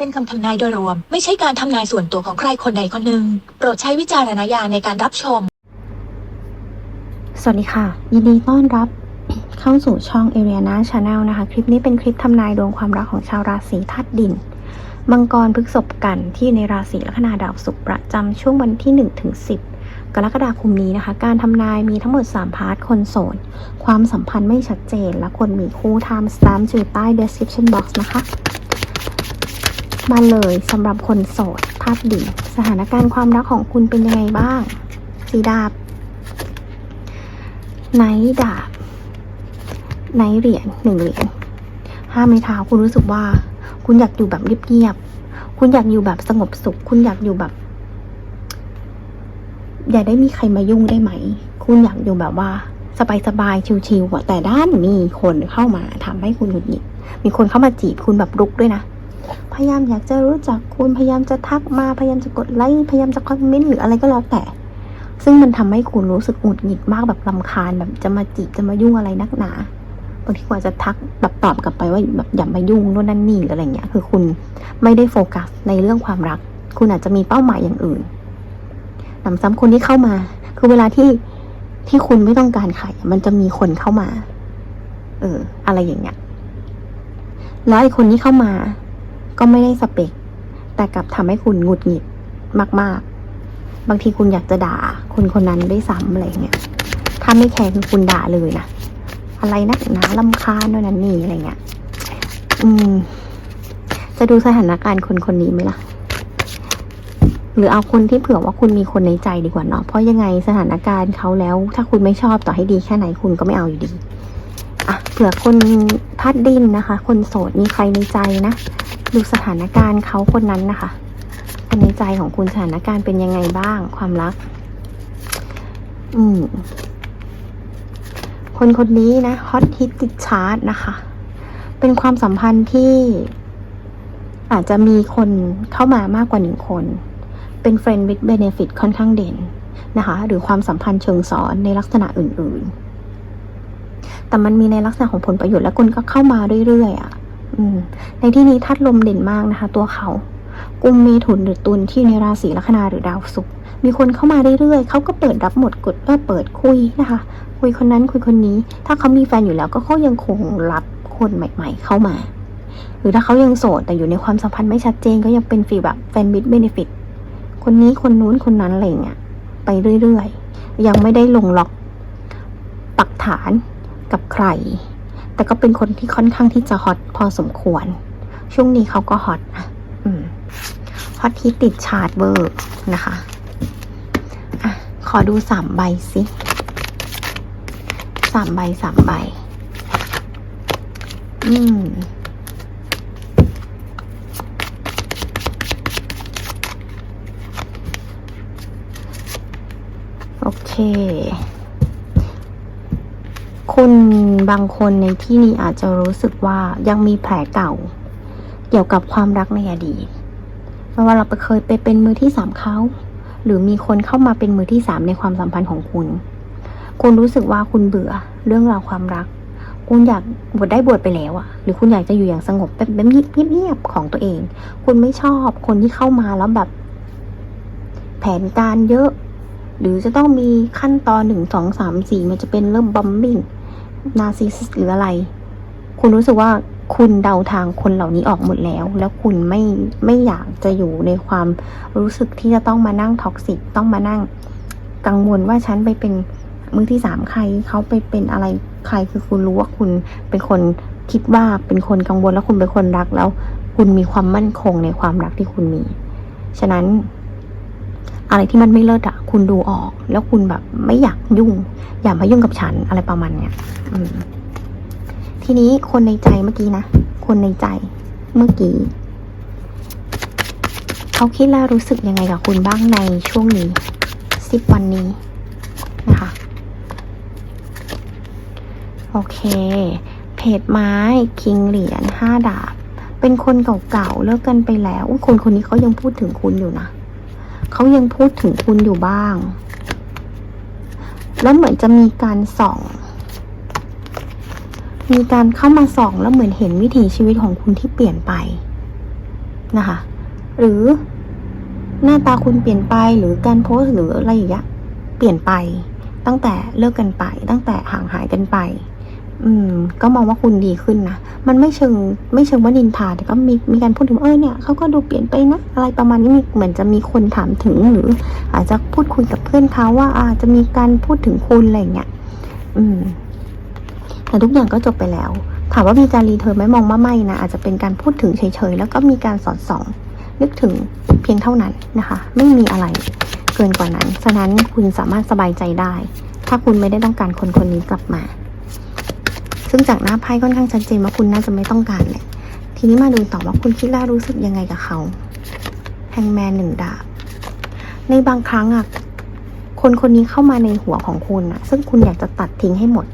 เป็นคำทำนายโดยรวม ไม่ใช่การทำนายส่วนตัวของใครคนใดคนหนึ่ง โปรดใช้วิจารณญาณในการรับชม สวัสดีค่ะ ยินดีต้อนรับเข้าสู่ช่อง a r i a n a Channel นะคะ คลิปนี้เป็นคลิปทำนายดวงความรักของชาวราศีธาตุดิน มังกรพฤกษภกันที่ในราศีลัคนาดาวศุกร์ประจำช่วงวันที่1ถึง10กรกฎาคมนี้นะคะ การทำนายมีทั้งหมด 3 พาร์ท คนโสด ความสัมพันธ์ไม่ชัดเจน และคนมีคู่ time stamp อยู่ใต้ description box นะคะ มาเลยสำหรับคนโสดธาตุดิสถานการณ์ความรักของคุณเป็นยังไงบ้าง สีดาบไนดาบไนเหรียญหนึ่งเหรียญห้าไม้เท้าคุณรู้สึกว่า คุณอยากอยู่แบบเงียบๆคุณอยากอยู่แบบสงบสุข คุณอยากอยู่แบบ อย่าได้มีใครมายุ่งได้ไหม คุณอยากอยู่แบบว่า สบายๆชิวๆแต่ด้านมีคนเข้ามาทำให้คุณหงุดหงิดมีคนเข้ามาจีบคุณแบบรุกด้วยนะ ยายามอยากจะรู้จักคุณพยายามจะทักมาพยายามจะกดไลค์พยายามจะคอมเมนต์หรืออะไรก็แล้วแต่ ซึ่งมันทำให้คุณรู้สึกหงุดหงิดมากแบบลำคาญแบบจะมาจีบจะมายุ่งอะไรนักหนาบางทีกว่าจะทักแบบตอบกลับไปว่าแบบอย่ามายุ่งโน่นนั่นนี่หรืออะไรเงี้ย คือคุณไม่ได้โฟกัสในเรื่องความรัก คุณอาจจะมีเป้าหมายอย่างอื่นหนำซ้ำคนที่เข้ามา คือเวลาที่ที่คุณไม่ต้องการใครมันจะมีคนเข้ามา เออ อะไรอย่างเงี้ยแล้วไอ้คนที่เข้ามา ก็ไม่ได้สเปค แต่กลับทำให้คุณหงุดหงิดมาก ๆ บางทีคุณอยากจะด่าคนคนนั้นด้วยซ้ำอะไรเงี้ยถ้าไม่แคร์คือคุณด่าเลยนะอะไรนักหนาลำคาญด้วยนั้นนี่อะไรเงี้ยอืม จะดูสถานการณ์คนคนนี้ไหมล่ะ หรือเอาคนที่เผื่อว่าคุณมีคนในใจดีกว่าเนาะเพราะยังไงสถานการณ์เขาแล้ว ถ้าคุณไม่ชอบต่อให้ดีแค่ไหนคุณก็ไม่เอาอยู่ดี อะเผื่อคนพัดดินนะคะ คนโสดมีใครในใจนะ ดูสถานการณ์เขาคนนั้นนะคะ คนในใจของคุณสถานการณ์เป็นยังไงบ้าง ความรัก อืม คนคนนี้นะฮอตฮิตติดชาร์ตนะคะ เป็นความสัมพันธ์ที่ อาจจะมีคนเข้ามามากกว่าหนึ่งคน เป็น friend with benefit ค่อนข้างเด่นนะคะ หรือความสัมพันธ์เชิงซ้อนในลักษณะอื่น ๆ แต่มันมีในลักษณะของผลประโยชน์และคุณก็เข้ามาเรื่อยๆอะ ในที่นี้ทัดลมเด่นมากนะคะ ตัวเขากุมเมถุนหรือตุลที่อยู่ในราศีลัคนาหรือดาวศุกร์มีคนเข้ามาเรื่อยๆ เขาก็เปิดรับหมดกดก็เปิดคุยนะคะ คุยคนนั้นคุยคนนี้ ถ้าเขามีแฟนอยู่แล้วก็เขายังคงรับคนใหม่ ๆ เข้ามา หรือถ้าเขายังโสดแต่อยู่ในความสัมพันธ์ไม่ชัดเจนก็ยังเป็นฟีลแบบแฟนมิดเบเนฟิตคนนี้คนนู้นคนนั้นอะไรเงี้ยไปเรื่อยๆ ยังไม่ได้ลงล็อกปักฐานกับใคร แต่ก็เป็นคนที่ค่อนข้างที่จะฮอตพอสมควร ช่วงนี้เขาก็ฮอตอืมฮอตที่ติดชาร์ตเบอร์นะคะอะขอดูสามใบสิสามใบสามใบ อืมโอเค คุณบางคนในที่นี้อาจจะรู้สึกว่ายังมีแผลเก่า เกี่ยวกับความรักในอดีตไม่ว่าเราไปเคยไปเป็นมือที่สามเขา หรือมีคนเข้ามาเป็นมือที่สามในความสัมพันธ์ของคุณ คุณรู้สึกว่าคุณเบื่อเรื่องราวความรัก คุณอยากบวชได้บวชไปแล้วอะหรือคุณอยากจะอยู่อย่างสงบแบบเงียบๆของตัวเอง คุณไม่ชอบคนที่เข้ามาแล้วแบบ แผนการเยอะหรือจะต้องมีขั้นตอนหนึ่งสองสามสี่มันจะเป็นเริ่มบัมบิ้ง นาซิสหรืออะไร คุณรู้สึกว่าคุณเดาทางคนเหล่านี้ออกหมดแล้ว แล้วคุณไม่ไม่อยากจะอยู่ในความรู้สึกที่จะต้องมานั่งท็อกซิกต้องมานั่ง กังวลว่าฉันไปเป็นมือที่สามใครเขาไปเป็นอะไรใครคือคุณรู้ว่าคุณเป็นคนคิดว่าเป็นคนกังวลแล้วคุณเป็นคนรักแล้ว คุณมีความมั่นคงในความรักที่คุณมี ฉะนั้น อะไรที่มันไม่เลิศอะคุณดูออก แล้วคุณแบบไม่อยากยุ่ง อย่ามายุ่งกับฉันอะไรประมาณเนี้ยทีนี้คนในใจเมื่อกี้นะ คนในใจเมื่อกี้เขาคิดและรู้สึกยังไงกับคุณบ้างในช่วงนี้สิบวันนี้นะคะ โอเค เพจไม้ คิงเหรียญห้าดาบ เป็นคนเก่าๆเลิกกันไปแล้ว คนคนนี้เขายังพูดถึงคุณอยู่นะ เขายังพูดถึงคุณอยู่บ้าง แล้วเหมือนจะมีการส่อง มีการเข้ามาส่องแล้วเหมือนเห็นวิถีชีวิตของคุณที่เปลี่ยนไปนะคะ หรือหน้าตาคุณเปลี่ยนไปหรือการโพสหรืออะไรอย่างเงี้ยเปลี่ยนไปตั้งแต่เลิกกันไป ตั้งแต่ห่างหายกันไป อืม ก็มองว่าคุณดีขึ้นนะ มันไม่เชิงไม่เชิงว่านินทาแต่ก็มีมีการพูดถึงเออเนี่ยเขาก็ดูเปลี่ยนไปนะ อะไรประมาณนี้มีเหมือนจะมีคนถามถึงหรือ อาจจะพูดคุยกับเพื่อนเขาว่า อาจจะมีการพูดถึงคุณอะไรเงี้ย อืม แต่ทุกอย่างก็จบไปแล้ว ถามว่ามีการรีเทิร์นไหมมองว่าไม่นะ อาจจะเป็นการพูดถึงเฉยๆ แล้วก็มีการสอดส่อง นึกถึงเพียงเท่านั้นนะคะ ไม่มีอะไรเกินกว่านั้น ฉะนั้นคุณสามารถสบายใจได้ ถ้าคุณไม่ได้ต้องการคนคนนี้กลับมา ซึ่งจากหน้าไพ่ค่อนข้างชัดเจนว่าคุณน่าจะไม่ต้องการแหละทีนี้มาดูต่อว่าคุณคิดและรู้สึกยังไงกับเขาแฮงแมนหนึ่งดาบ ในบางครั้งอะคนคนนี้เข้ามาในหัวของคุณอะซึ่งคุณอยากจะตัดทิ้งให้หมด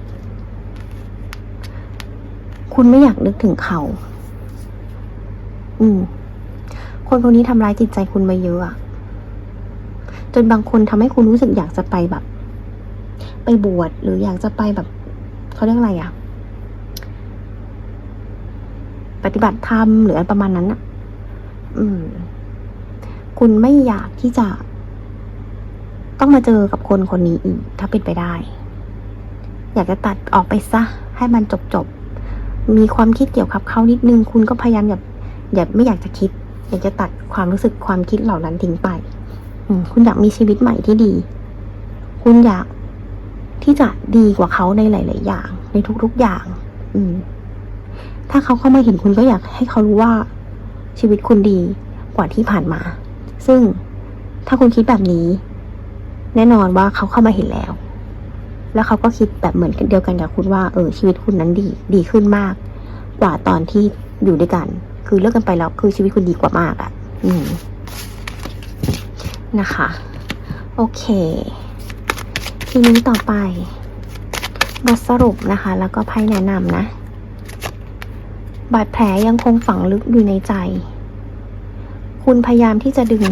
คุณไม่อยากนึกถึงเขา อืม คนคนนี้ทำร้ายจิตใจคุณมาเยอะอะจนบางคนทำให้คุณรู้สึกอยากจะไปแบบ ไปบวชหรืออยากจะไปแบบเขาเรียกอะไรอะป ฏิบัติธรรมหรืออะไรประมาณนั้นอะอืม คุณไม่อยากที่จะ ต้องมาเจอกับคนคนนี้อีก ถ้าเป็นไปได้ อยากจะตัดออกไปซะ ให้มันจบจบๆมีความคิดเกี่ยวกับเขานิดนึง คุณก็พยายามอย่าอย่าไม่อยากจะคิด อยากจะตัดความรู้สึกความคิดเหล่านั้นทิ้งไป อืม คุณอยากมีชีวิตใหม่ที่ดี คุณอยากที่จะดีกว่าเขาในหลาย ๆ อย่าง ในทุก ๆ อย่าง อืม ถ้าเขาเข้ามาเห็นคุณก็อยากให้เขารู้ว่าชีวิตคุณดีกว่าที่ผ่านมา ซึ่งถ้าคุณคิดแบบนี้ แน่นอนว่าเขาเข้ามาเห็นแล้ว แล้วเขาก็คิดแบบเหมือนกันเดียวกันกับคุณว่า เออ ชีวิตคุณนั้นดี ดีขึ้นมาก กว่าตอนที่อยู่ด้วยกัน คือเลิกกันไปแล้ว คือชีวิตคุณดีกว่ามากอะ่ะ อืม นะคะ โอเค ทีนี้ต่อไปบทสรุปนะคะ แล้วก็ไพ่แนะนำนะ บาดแผลยังคงฝังลึกอยู่ในใจ คุณพยายามที่จะดึง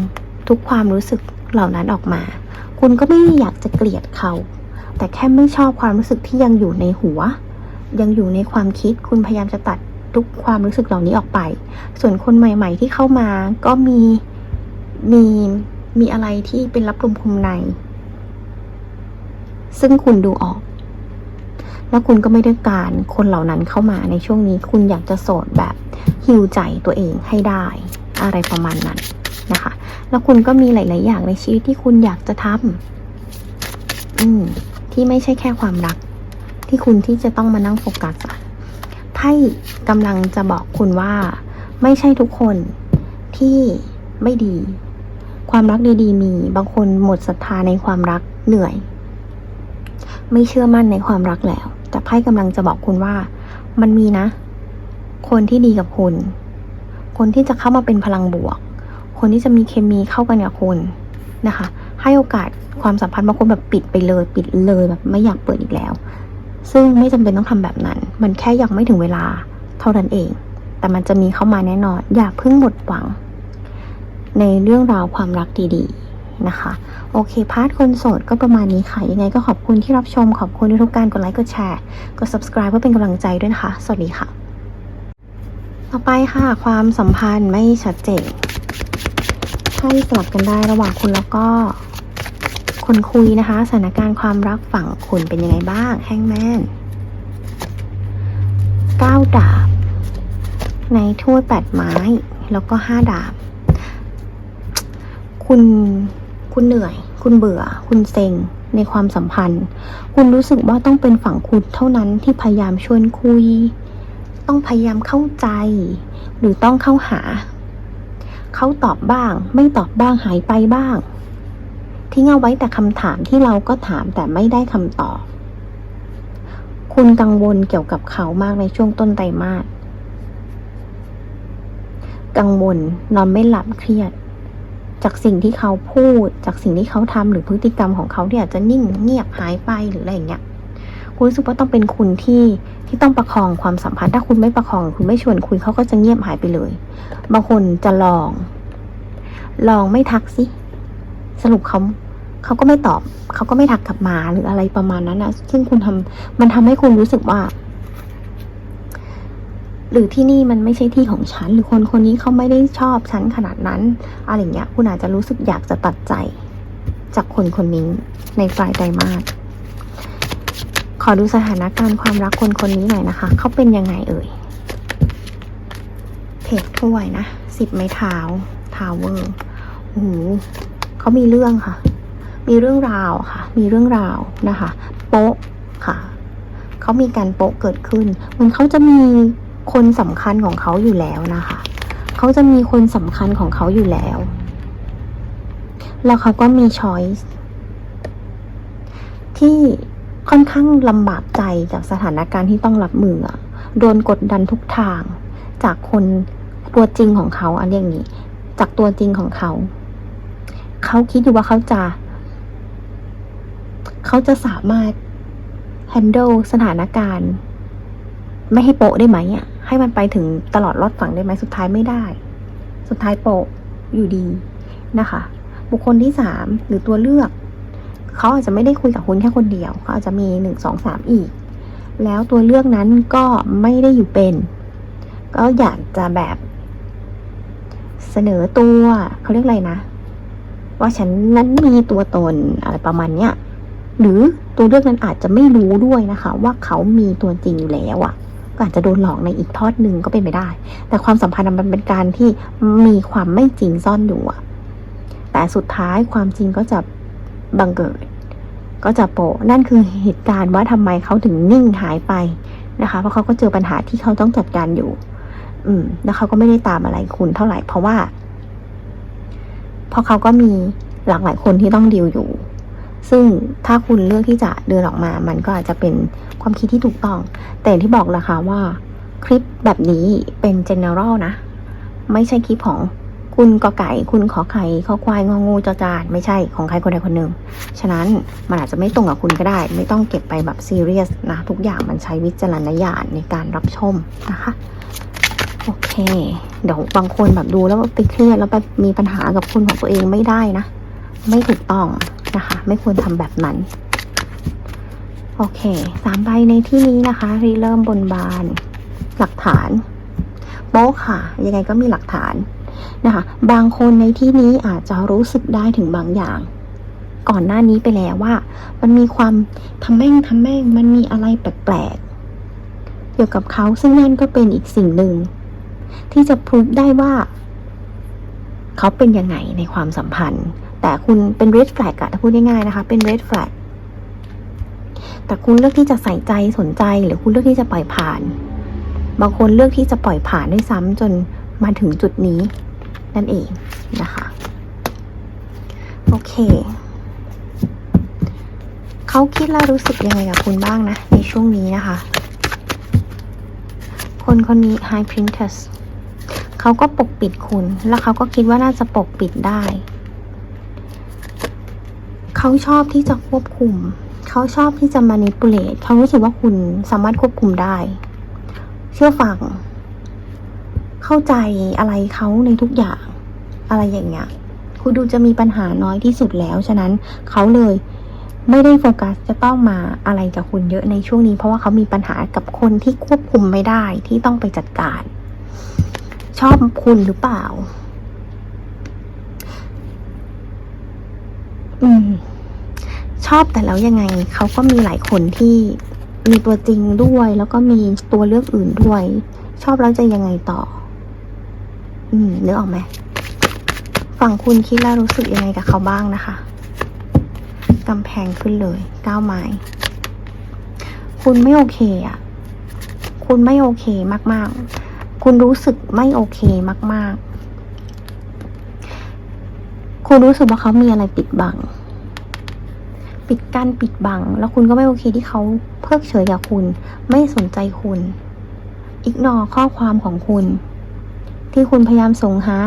ทุกความรู้สึกเหล่านั้นออกมา คุณก็ไม่อยากจะเกลียดเขา แต่แค่ไม่ชอบความรู้สึกที่ยังอยู่ในหัว ยังอยู่ในความคิด คุณพยายามจะตัดทุกความรู้สึกเหล่านี้ออกไป ส่วนคนใหม่ ๆ ที่เข้ามาก็มี มี มีอะไรที่เป็นรับลมคุมใน ซึ่งคุณดูออก แล้วคุณก็ไม่ได้การคนเหล่านั้นเข้ามาในช่วงนี้ คุณอยากจะโสดแบบฮิวใจตัวเองให้ได้ อะไรประมาณนั้นนะคะ แล้วคุณก็มีหลาย ๆ อย่างในชีวิตที่คุณอยากจะทำอืมที่ไม่ใช่แค่ความรัก ที่คุณที่จะต้องมานั่งโฟกัสอะไพ่กำลังจะบอกคุณว่า ไม่ใช่ทุกคนที่ไม่ดี ความรักดี ๆ มี บางคนหมดศรัทธาในความรักเหนื่อย ไม่เชื่อมั่นในความรักแล้ว แต่ไพ่กำลังจะบอกคุณว่า มันมีนะ คนที่ดีกับคุณ คนที่จะเข้ามาเป็นพลังบวก คนที่จะมีเคมีเข้ากันกับคุณนะคะ ให้โอกาสความสัมพันธ์บางคนแบบปิดไปเลย ปิดเลยแบบไม่อยากเปิดอีกแล้ว ซึ่งไม่จำเป็นต้องทำแบบนั้น มันแค่ยังไม่ถึงเวลาเท่านั้นเอง แต่มันจะมีเข้ามาแน่นอน อย่าเพิ่งหมดหวัง ในเรื่องราวความรักดีๆ นะคะ โอเค พาร์ทคนโสดก็ประมาณนี้ค่ะ ยังไงก็ขอบคุณที่รับชม ขอบคุณทุกการกดไลค์ กดแชร์ กด subscribe เพื่อเป็นกำลังใจด้วยนะคะ สวัสดีค่ะ ต่อไปค่ะ ความสัมพันธ์ไม่ชัดเจนให้สลับกันได้ระหว่างคุณแล้วก็คนคุยนะคะ สถานการณ์ความรักฝั่งคุณเป็นยังไงบ้าง แฮงแมนเก้าดาบ ในถ้วยแปดไม้ แล้วก็ห้าดาบ คุณ คุณเหนื่อย คุณเบื่อ คุณเซ็ง ในความสัมพันธ์ คุณรู้สึกว่าต้องเป็นฝั่งคุณเท่านั้นที่พยายามชวนคุย ต้องพยายามเข้าใจ หรือต้องเข้าหา เขาตอบบ้าง ไม่ตอบบ้างหายไปบ้าง ทิ้งเอาไว้แต่คำถามที่เราก็ถามแต่ไม่ได้คำตอบ คุณกังวลเกี่ยวกับเขามากในช่วงต้นไตรมาสกังวลนอนไม่หลับเครียด จากสิ่งที่เขาพูด จากสิ่งที่เขาทำหรือพฤติกรรมของเขาที่อาจจะนิ่งเงียบหายไปหรืออะไรอย่างเงี้ยคุณรู้สึกว่าต้องเป็นคุณที่ที่ต้องประคองความสัมพันธ์ถ้าคุณไม่ประคอง คุณไม่ชวนคุยเขาก็จะเงียบหายไปเลย บางคนจะลอง ลองไม่ทักสิสรุปเขาเขาก็ไม่ตอบ เขาก็ไม่ทักกลับมาหรืออะไรประมาณนั้นนะซึ่งคุณทำมันทำให้คุณรู้สึกว่า หรือที่นี่มันไม่ใช่ที่ของฉัน หรือคนคนนี้เขาไม่ได้ชอบฉันขนาดนั้นอะไรเงี้ย คุณอาจจะรู้สึกอยากจะตัดใจ จากคนคนนี้ในปลายไตรมาสขอดูสถานการณ์ความรักคนคนนี้หน่อยนะคะ เขาเป็นยังไงเอ่ย เพจถ้วยนะสิบไม้เท้าทาวเวอร์โอ้โหเขามีเรื่องค่ะ มีเรื่องราวค่ะ มีเรื่องราวนะคะ โป๊ะค่ะ เขามีการโป๊ะเกิดขึ้น เหมันเขาจะมี คนสำคัญของเขาอยู่แล้วนะคะ เขาจะมีคนสำคัญของเขาอยู่แล้ว แล้วเขาก็มีช้อยส์ที่ค่อนข้างลำบากใจจากสถานการณ์ที่ต้องรับมือ โดนกดดันทุกทาง จากคนตัวจริงของเขาอันเรียกอย่างนี้ จากตัวจริงของเขา เขาคิดอยู่ว่าเขาจะ เขาจะสามารถ handle สถานการณ์ ไม่ให้โปะได้ไหมอะ ให้มันไปถึงตลอดรอดฝั่งได้ไหมสุดท้ายไม่ได้ สุดท้ายโปะอยู่ดีนะคะ บุคคลที่สามหรือตัวเลือก เขาอาจจะไม่ได้คุยกับคุณแค่คนเดียวเขาอาจจะมีหนึ่งสองสามอีก แล้วตัวเลือกนั้นก็ไม่ได้อยู่เป็น ก็อยากจะแบบเสนอตัวเขาเรียกอะไรนะ ว่าฉันนั้นมีตัวตนอะไรประมาณเนี้ยหรือตัวเลือกนั้นอาจจะไม่รู้ด้วยนะคะ ว่าเขามีตัวจริงอยู่แล้วอะ่ะ ก็อาจจะโดนหลอกในอีกทอดหนึ่งก็เป็นไปได้ แต่ความสัมพันธ์มันเป็นการที่มีความไม่จริงซ่อนอยู่อะแต่สุดท้ายความจริงก็จะบังเกิด ก็จะโปะนั่นคือเหตุการณ์ว่าทำไมเขาถึงนิ่งหายไปนะคะ เพราะเขาก็เจอปัญหาที่เขาต้องจัดการอยู่ อืม แล้วเขาก็ไม่ได้ตามอะไรคุณเท่าไหร่เพราะว่า เพราะเขาก็มีหลากหลายคนที่ต้องดีลอยู่ ซึ่งถ้าคุณเลือกที่จะเดินออกมา มันก็อาจจะเป็นความคิดที่ถูกต้อง แต่ที่บอกราคาว่าคลิปแบบนี้เป็น general นะ ไม่ใช่คลิปของคุณกอไก่ คุณขอไข่ขอควายงองูจอจานไม่ใช่ของใครคนใดคนหนึ่ง ฉะนั้นมันอาจจะไม่ตรงกับคุณก็ได้ ไม่ต้องเก็บไปแบบซีเรียสนะ ทุกอย่างมันใช้วิจารณญาณในการรับชมนะคะ โอเค เดี๋ยวบางคนแบบดูแล้วไปเครียดแล้วไปมีปัญหากับคุณของตัวเองไม่ได้นะ ไม่ถูกต้อง นะคะ ไม่ควรทำแบบนั้น โอเคสามใบในที่นี้นะคะรีเริ่มบนบาน หลักฐานโป๊ค่ะ ยังไงก็มีหลักฐานนะคะ บางคนในที่นี้อาจจะรู้สึกได้ถึงบางอย่างก่อนหน้านี้ไปแล้วว่า มันมีความทำแม่งทำแม่งมันมีอะไรแปลกๆเกี่ยวกับเขาซึ่งนั่นก็เป็นอีกสิ่งหนึ่ง ที่จะพูดได้ว่า เขาเป็นยังไงในความสัมพันธ์ แต่คุณเป็น red flag อะถ้าพูดง่ายๆนะคะ เป็น red flag แต่คุณเลือกที่จะใส่ใจสนใจ หรือคุณเลือกที่จะปล่อยผ่าน บางคนเลือกที่จะปล่อยผ่านด้วยซ้ำจนมาถึงจุดนี้ นั่นเองนะคะ โอเคเขาคิดและรู้สึกยังไงกับคุณบ้างนะ ในช่วงนี้นะคะ คนคนนี้ High Princess เขาก็ปกปิดคุณ แล้วเขาก็คิดว่าน่าจะปกปิดได้ เขาชอบที่จะควบคุม เขาชอบที่จะ manipulate เขารู้สึกว่าคุณสามารถควบคุมได้ เชื่อฟัง เข้าใจอะไรเขาในทุกอย่าง อะไรอย่างเงี้ย คุณดูจะมีปัญหาน้อยที่สุดแล้ว ฉะนั้นเขาเลยไม่ได้โฟกัสจะต้องมาอะไรกับคุณเยอะในช่วงนี้ เพราะว่าเขามีปัญหากับคนที่ควบคุมไม่ได้ที่ต้องไปจัดการ ชอบคุณหรือเปล่า อืม ชอบแต่แล้วยังไงเขาก็มีหลายคนที่มีตัวจริงด้วย แล้วก็มีตัวเลือกอื่นด้วย ชอบแล้วจะยังไงต่อ อืมนึกออกไหมฝั่งคุณคิดแล้วรู้สึกยังไงกับเขาบ้างนะคะกำแพงขึ้นเลยก้าวไม้คุณไม่โอเคอะ คุณไม่โอเคมากๆ คุณรู้สึกไม่โอเคมาก ๆ คุณรู้สึกว่าเขามีอะไรปิดบัง ปิดกั้นปิดบัง แล้วคุณก็ไม่โอเคที่เขาเพิกเฉยกับคุณ ไม่สนใจคุณอิกนอข้อความของคุณ ที่คุณพยายามส่งหา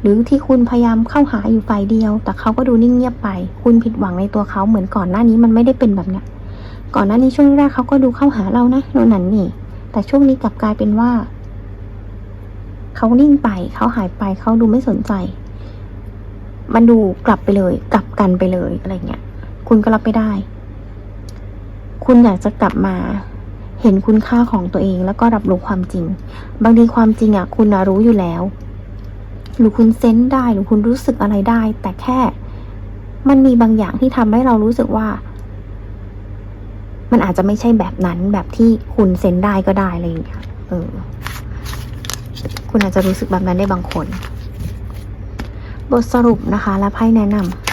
หรือที่คุณพยายามเข้าหาอยู่ฝ่ายเดียว แต่เขาก็ดูนิ่งเงียบไป คุณผิดหวังในตัวเขาเหมือนก่อนหน้านี้มันไม่ได้เป็นแบบเนี้ยก่อนหน้านี้ช่วงแรกเขาก็ดูเข้าหาเรานะโน่นนั่นนี่ แต่ช่วงนี้กลับกลายเป็นว่าเขานิ่งไปเขาหายไปเขาดูไม่สนใจ มันดูกลับไปเลย กลับกันไปเลยอะไรเงี้ย คุณก็รับไม่ได้ คุณอยากจะกลับมา เห็นคุณค่าของตัวเองแล้วก็รับรู้ความจริง บางทีความจริงอะ คุณรู้อยู่แล้ว หรือคุณเซนส์ได้หรือคุณรู้สึกอะไรได้ แต่แค่ มันมีบางอย่างที่ทำให้เรารู้สึกว่า มันอาจจะไม่ใช่แบบนั้นแบบที่คุณเซนส์ได้ก็ได้อะไรอย่างเงี้ยเออ คุณอาจจะรู้สึกแบบนั้นได้บางคน บทสรุปนะคะ และไพ่แนะนำ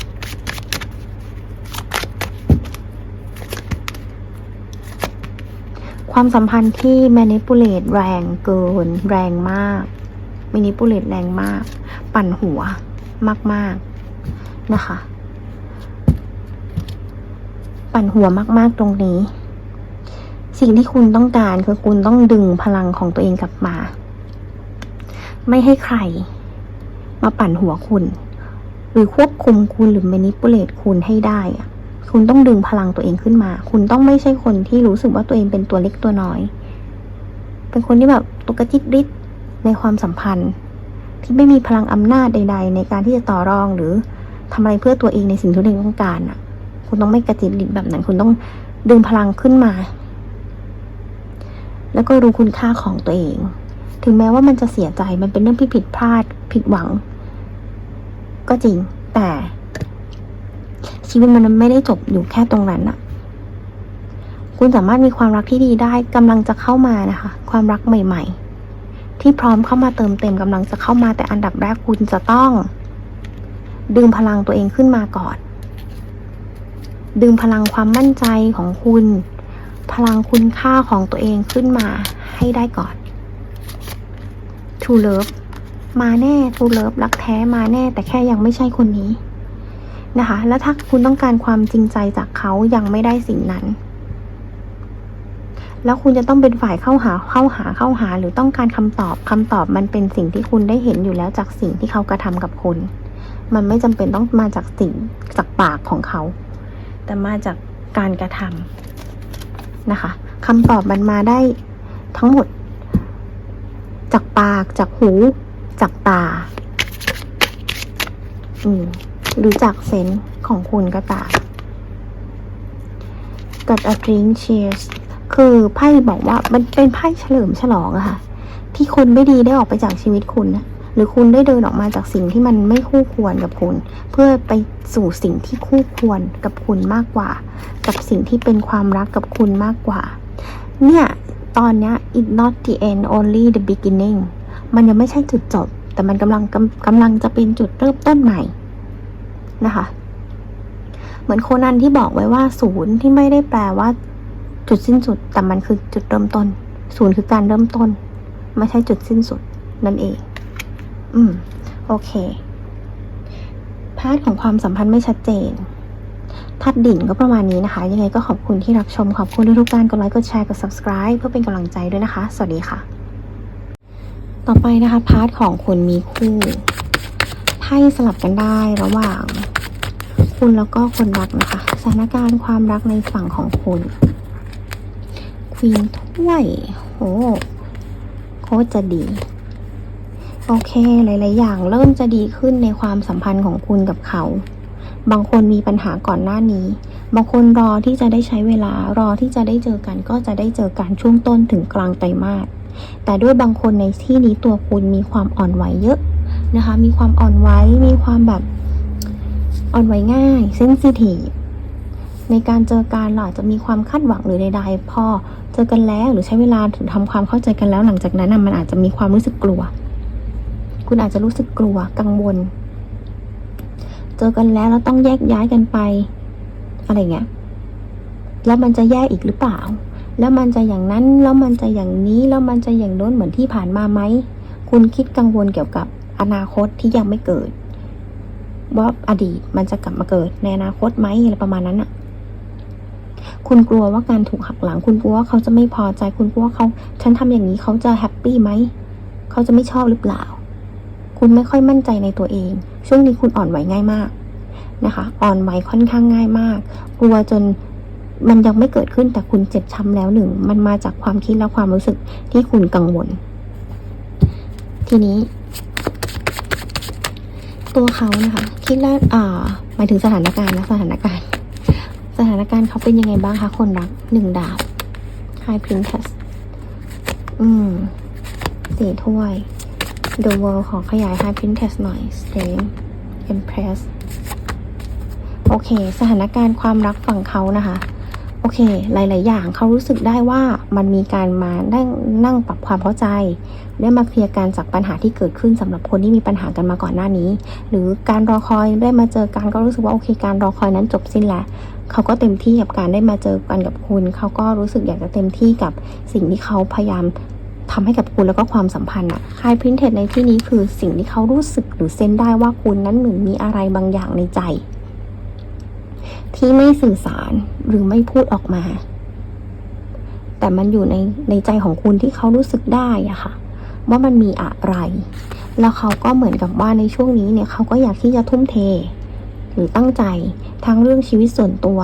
ความสัมพันธ์ที่ manipulate แรงเกิน แรงมาก manipulate แรงมาก ปั่นหัวมาก ๆ นะคะ ปั่นหัวมาก ๆ ตรงนี้ สิ่งที่คุณต้องการคือคุณต้องดึงพลังของตัวเองกลับมา ไม่ให้ใคร มาปั่นหัวคุณ หรือควบคุมคุณหรือ manipulate คุณให้ได้อะ คุณต้องดึงพลังตัวเองขึ้นมา คุณต้องไม่ใช่คนที่รู้สึกว่าตัวเองเป็นตัวเล็กตัวน้อย เป็นคนที่แบบตุกจิกริดในความสัมพันธ์ ที่ไม่มีพลังอำนาจใด ๆ ในการที่จะต่อรองหรือทำอะไรเพื่อตัวเองในสิ่งที่ตัวเองต้องการอะ คุณต้องไม่กระจิตริดแบบนั้น คุณต้องดึงพลังขึ้นมา แล้วก็รู้คุณค่าของตัวเอง ถึงแม้ว่ามันจะเสียใจ มันเป็นเรื่องที่ผิดพลาด ผิดหวัง ก็จริง แต่ ชีวิตมันไม่ได้จบอยู่แค่ตรงนั้นอะคุณสามารถมีความรักที่ดีได้กำลังจะเข้ามานะคะ ความรักใหม่ ๆ ที่พร้อมเข้ามาเติมเต็มกำลังจะเข้ามาแต่อันดับแรกคุณจะต้อง ดึงพลังตัวเองขึ้นมาก่อน ดึงพลังความมั่นใจของคุณ พลังคุณค่าของตัวเองขึ้นมาให้ได้ก่อน True Love มาแน่ True Love รักแท้มาแน่แต่แค่ยังไม่ใช่คนนี้ นะคะ แล้วถ้าคุณต้องการความจริงใจจากเขายังไม่ได้สิ่งนั้น แล้วคุณจะต้องเป็นฝ่ายเข้าหาเข้าหาเข้าหา หรือต้องการคำตอบคำตอบมันเป็นสิ่งที่คุณได้เห็นอยู่แล้วจากสิ่งที่เขากระทำกับคุณ มันไม่จำเป็นต้องมาจากสิ่งจากปากของเขา แต่มาจากการกระทำนะคะคำตอบมันมาได้ทั้งหมด จากปากจากหู จากตา อืม หรือจากเซนส์ของคุณก็ตามกับ a drink cheers คือไพ่บอกว่ามันเป็นไพ่เฉลิมฉลองอะค่ะ ที่คนไม่ดีได้ออกไปจากชีวิตคุณนะหรือคุณได้เดินออกมาจากสิ่งที่มันไม่คู่ควรกับคุณ เพื่อไปสู่สิ่งที่คู่ควรกับคุณมากกว่า กับสิ่งที่เป็นความรักกับคุณมากกว่า เนี่ย ตอนนี้ it not the end only the beginning มันยังไม่ใช่จุดจบ แต่มันกำลังกำกำลังจะเป็นจุดเริ่มต้นใหม่ นะคะ เหมือนโคนันที่บอกไว้ว่าศูนย์ที่ไม่ได้แปลว่า จุดสิ้นสุด แต่มันคือจุดเริ่มต้น ศูนย์คือการเริ่มต้น ไม่ใช่จุดสิ้นสุดนั่นเอง อืม โอเค พาร์ทของความสัมพันธ์ไม่ชัดเจนทัดดิ่งก็ประมาณนี้นะคะ ยังไงก็ขอบคุณที่รับชม ขอบคุณทุกๆการกดไลค์ กดแชร์ กด subscribe เพื่อเป็นกำลังใจด้วยนะคะ สวัสดีค่ะ ต่อไปนะคะ พาร์ทของคนมีคู่ ไพ่สลับกันได้ระหว่าง คุณแล้วก็คนรักนะคะสถานการณ์ความรักในฝั่งของคุณควีนถ้วยโอ้โคตรจะดี โอเคหลาย ๆ อย่างเริ่มจะดีขึ้นในความสัมพันธ์ของคุณกับเขา บางคนมีปัญหาก่อนหน้านี้ บางคนรอที่จะได้ใช้เวลารอที่จะได้เจอกัน ก็จะได้เจอกันช่วงต้นถึงกลางไตรมาสแต่ด้วยบางคนในที่นี้ตัวคุณมีความอ่อนไหวเยอะนะคะ มีความอ่อนไหวมีความแบบ อ่อนไหวง่ายเซนซิทีฟในการเจอกันเราอาจจะมีความคาดหวังหรือใดๆพอเจอกันแล้วหรือใช้เวลาถึงทำความเข้าใจกันแล้วหลังจากนั้นน่ะมันอาจจะมีความรู้สึกกลัว คุณอาจจะรู้สึกกลัวกังวล เจอกันแล้วแล้วต้องแยกย้ายกันไป อะไรเงี้ยแล้วมันจะแย่อีกหรือเปล่า แล้วมันจะอย่างนั้นแล้วมันจะอย่างนี้แล้วมันจะอย่างโน้นเหมือนที่ผ่านมาไหมคุณคิดกังวลเกี่ยวกับอนาคตที่ยังไม่เกิด ว่าอดีตมันจะกลับมาเกิดในอนาคตไหมอะไรประมาณนั้นอะคุณกลัวว่าการถูกหักหลัง คุณกลัวว่าเขาจะไม่พอใจ คุณกลัวว่าเขา ฉันทำอย่างนี้เขาจะแฮปปี้ไหม เขาจะไม่ชอบหรือเปล่า คุณไม่ค่อยมั่นใจในตัวเอง ช่วงนี้คุณอ่อนไหวง่ายมากนะคะ อ่อนไหวค่อนข้างง่ายมาก กลัวจนมันยังไม่เกิดขึ้นแต่คุณเจ็บช้ำแล้วหนึ่ง มันมาจากความคิดและความรู้สึกที่คุณกังวล ทีนี้ ตัวเขานะคะคิดแล้วอ่าหมายถึงสถานการณ์นะสถานการณ์ สถานการณ์เขาเป็นยังไงบ้างคะคนรักหนึ่งดาบ High Princess อืมสี่ถ้วย The World ขอขยาย High Princess หน่อย Strength Empress โอเค สถานการณ์ความรักฝั่งเขานะคะ โอเค หลาย ๆ อย่างเขารู้สึกได้ว่ามันมีการมานั่งนั่งปรับความเข้าใจ ได้มาเคลียร์กันจากปัญหาที่เกิดขึ้นสำหรับคนที่มีปัญหากันมาก่อนหน้านี้ หรือการรอคอยได้มาเจอกันก็รู้สึกว่าโอเคการรอคอยนั้นจบสิ้นแล้วเขาก็เต็มที่กับการได้มาเจอกันกับคุณ เขาก็รู้สึกอยากจะเต็มที่กับสิ่งที่เขาพยายามทำให้กับคุณแล้วก็ความสัมพันธ์อะคายพินเท d ในที่นี้คือสิ่งที่เขารู้สึกหรือเซนได้ว่าคุณนั้นเหมือนมีอะไรบางอย่างในใจ ที่ไม่สื่อสารหรือไม่พูดออกมา แต่มันอยู่ในในใจของคุณที่เขารู้สึกได้อะค่ะ ว่ามันมีอะไร แล้วเขาก็เหมือนกับว่าในช่วงนี้เนี่ยเขาก็อยากที่จะทุ่มเท หรือตั้งใจทั้งเรื่องชีวิตส่วนตัว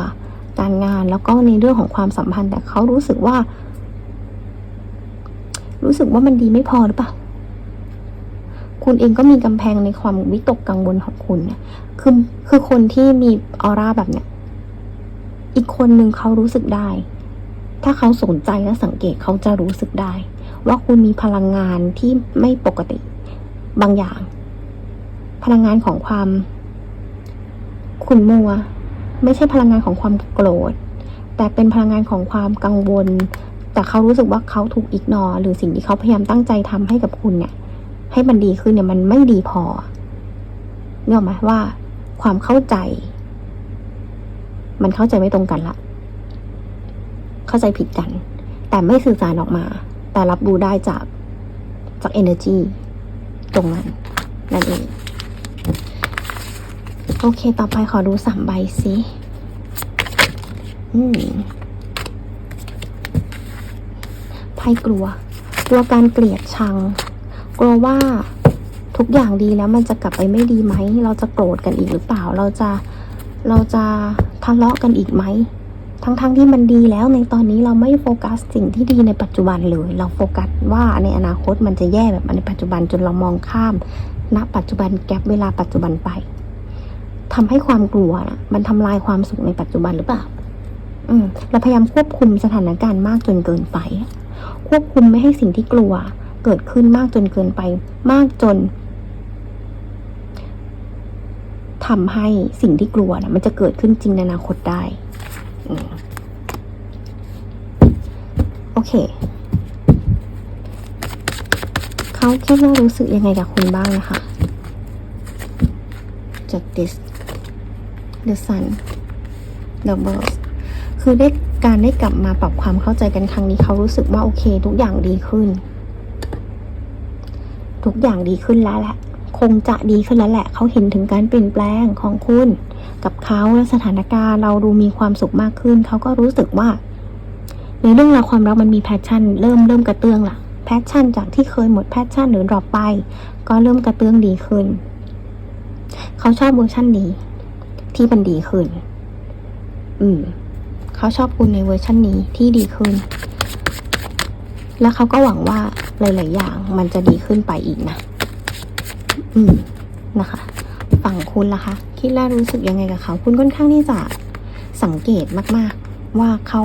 การงานแล้วก็ในเรื่องของความสัมพันธ์ แต่เขารู้สึกว่า รู้สึกว่ามันดีไม่พอหรือเปล่าคุณเองก็มีกำแพงในความวิตกกังวลของคุณเนี่ยคือคือคนที่มีออร่าแบบเนี้ยอีกคนหนึ่งเขารู้สึกได้ ถ้าเขาสนใจและสังเกตเขาจะรู้สึกได้ ว่าคุณมีพลังงานที่ไม่ปกติบางอย่าง พลังงานของความ ขุ่นมัว ไม่ใช่พลังงานของความโกรธ แต่เป็นพลังงานของความกังวล แต่เขารู้สึกว่าเขาถูกอิกนอหรือสิ่งที่เขาพยายามตั้งใจทำให้กับคุณเนี่ย ให้มันดีขึ้นเนี่ยมันไม่ดีพอเนกออกไหมว่า ความเข้าใจ มันเข้าใจไม่ตรงกันละ เข้าใจผิดกัน แต่ไม่สื่อสารออกมา แต่รับรู้ได้จากจาก energy ตรงนั้นนั่นเองโอเค ต่อไปขอดูสามใบสิอืมไพ่กลัว กลัวการเกลียดชัง กลัวว่าทุกอย่างดีแล้วมันจะกลับไปไม่ดีไหม เราจะโกรธกันอีกหรือเปล่า เราจะ เราจะทะเลาะกันอีกไหม ทั้งๆทที่มันดีแล้วในตอนนี้เราไม่โฟกัสสิ่งที่ดีในปัจจุบันเลย เราโฟกัสว่าในอนาคตมันจะแย่แบบในปัจจุบันจนเรามองข้ามณปัจจุบันแกลบเวลาปัจจุบันไปทำให้ความกลัวนะมันทำลายความสุขในปัจจุบันหรือเปล่า อืมเราพยายามควบคุมสถานการณ์มากจนเกินไป ควบคุมไม่ให้สิ่งที่กลัว เกิดขึ้นมากจนเกินไป มากจนทำให้สิ่งที่กลัวนะมันจะเกิดขึ้นจริงในอนาคตได้ โอเค เขาคิดว่ารู้สึกยังไงกับคุณบ้างนะคะ จาก this the sun the birds คือได้การได้กลับมาปรับความเข้าใจกันครั้งนี้เขารู้สึกว่าโอเค ทุกอย่างดีขึ้น ทุกอย่างดีขึ้นแล้วแหละ คงจะดีขึ้นแล้วแหละ เขาเห็นถึงการเปลี่ยนแปลงของคุณ กับเขาและสถานการณ์เราดูมีความสุขมากขึ้น เขาก็รู้สึกว่า ในเรื่องราวความรักมันมีแพชชั่น เริ่มเริ่มกระเตื้องละแพชชั่นจากที่เคยหมดแพชชั่นหรือดรอปไป ก็เริ่มกระเตื้องดีขึ้น เขาชอบเวอร์ชันนี้ ที่มันดีขึ้น อืม เขาชอบคุณในเวอร์ชันนี้ที่ดีขึ้น แล้วเขาก็หวังว่าหลาย ๆ อย่างมันจะดีขึ้นไปอีกนะ อืม นะคะ ฝั่งคุณล่ะคะ คิดแล้วรู้สึกยังไงกับเขา คุณค่อนข้างที่จะสังเกตมาก ๆ ว่าเขา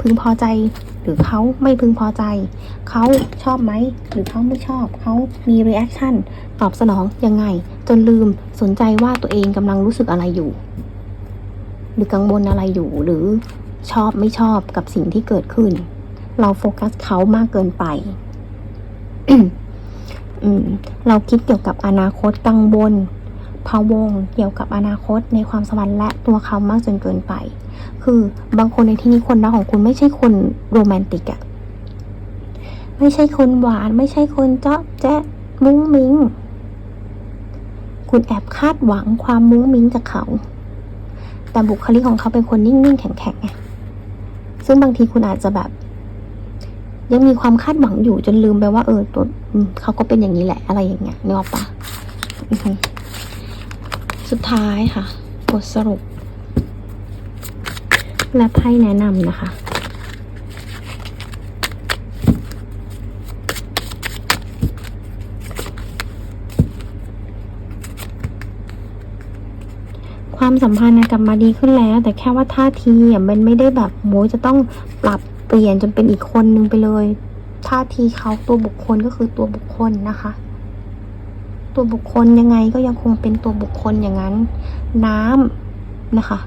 พึงพอใจ หรือเขาไม่พึงพอใจ เขาชอบไหม หรือเขาไม่ชอบ เขามีรีแอคชั่นตอบสนองยังไง จนลืมสนใจว่าตัวเองกำลังรู้สึกอะไรอยู่ หรือกังวลอะไรอยู่ หรือชอบไม่ชอบกับสิ่งที่เกิดขึ้น เราโฟกัสเขามากเกินไปเราคิดเกี่ยวกับอนาคตกังวล พะวงเกี่ยวกับอนาคตในความสัมพันธ์และตัวเขามากจนเกินไป คือบางคนในที่นี้คนรักของคุณไม่ใช่คนโรแมนติกอะไม่ใช่คนหวาน ไม่ใช่คนเจาะแจ๊ะมุ้งมิ้ง คุณแอบคาดหวังความมุ้งมิ้งจากเขา แต่บุคลิกของเขาเป็นคนนิ่งๆแข็งๆไงซึ่งบางทีคุณอาจจะแบบ ยังมีความคาดหวังอยู่จนลืมไปว่า เออตัวเขาก็เป็นอย่างนี้แหละอะไรอย่างเงี้ยนึกออกปะ สุดท้ายค่ะ บทสรุป และไพ่แนะนำนะคะ ความสัมพันธ์กลับมาดีขึ้นแล้ว แต่แค่ว่าท่าทีอะมันไม่ได้แบบโมจะต้องปรับเปลี่ยนจนเป็นอีกคนนึงไปเลย ท่าทีเขาตัวบุคคลก็คือตัวบุคคลนะคะ ตัวบุคคลยังไงก็ยังคงเป็นตัวบุคคลอย่างนั้น น้ำนะคะ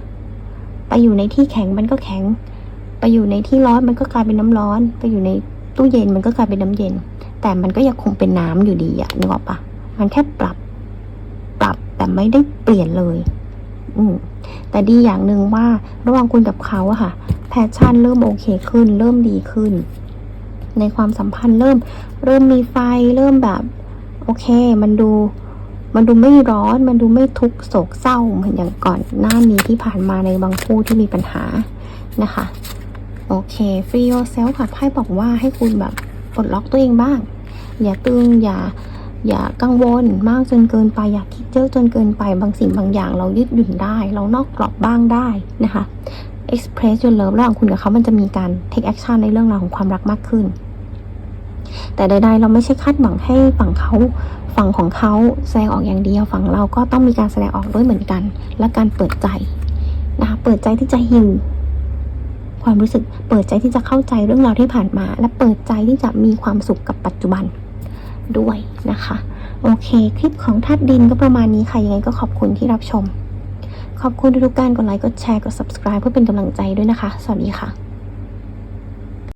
ไปอยู่ในที่แข็งมันก็แข็ง ไปอยู่ในที่ร้อนมันก็กลายเป็นน้ำร้อน ไปอยู่ในตู้เย็นมันก็กลายเป็นน้ำเย็น แต่มันก็ยังคงเป็นน้ำอยู่ดีอะนึกออกปะมันแค่ปรับ ปรับแต่ไม่ได้เปลี่ยนเลย อืมแต่ดีอย่างหนึ่งว่าระหว่างคุณกับเขาอะค่ะ แพชชั่นเริ่มโอเคขึ้น เริ่มดีขึ้น ในความสัมพันธ์เริ่ม เริ่มมีไฟ เริ่มแบบ โอเค มันดู มันดูไม่ร้อน มันดูไม่ทุกโศกเศร้าเหมือนอย่างก่อนหน้านี้ที่ผ่านมาในบางคู่ที่มีปัญหานะคะ โอเค free yourself ค่ะไพ่บอกว่าให้คุณแบบปลดล็อกตัวเองบ้าง อย่าตึง อย่า อย่ากังวลมากจนเกินไป อย่าคิดเยอะจนเกินไป บางสิ่งบางอย่างเรายืดหยุ่นได้ เรานอกกรอบบ้างได้นะคะ express your love ระหว่างคุณกับเขามันจะมีการ take action ในเรื่องราวของความรักมากขึ้น แต่ใดๆเราไม่ใช่คาดหวังให้ฝั่งเขาฝั่งของเขาแสดงออกอย่างเดียวฝั่งเราก็ต้องมีการแสดงออกด้วยเหมือนกัน และการเปิดใจนะคะเปิดใจที่จะฮิวความรู้สึกเปิดใจที่จะเข้าใจเรื่องราวที่ผ่านมา และเปิดใจที่จะมีความสุขกับปัจจุบันด้วยนะคะ โอเค คลิปของทัดดินก็ประมาณนี้ค่ะ ยังไงก็ขอบคุณที่รับชม ขอบคุณทุกการกดไลค์กดแชร์กด subscribe เพื่อเป็นกำลังใจด้วยนะคะ สวัสดีค่ะ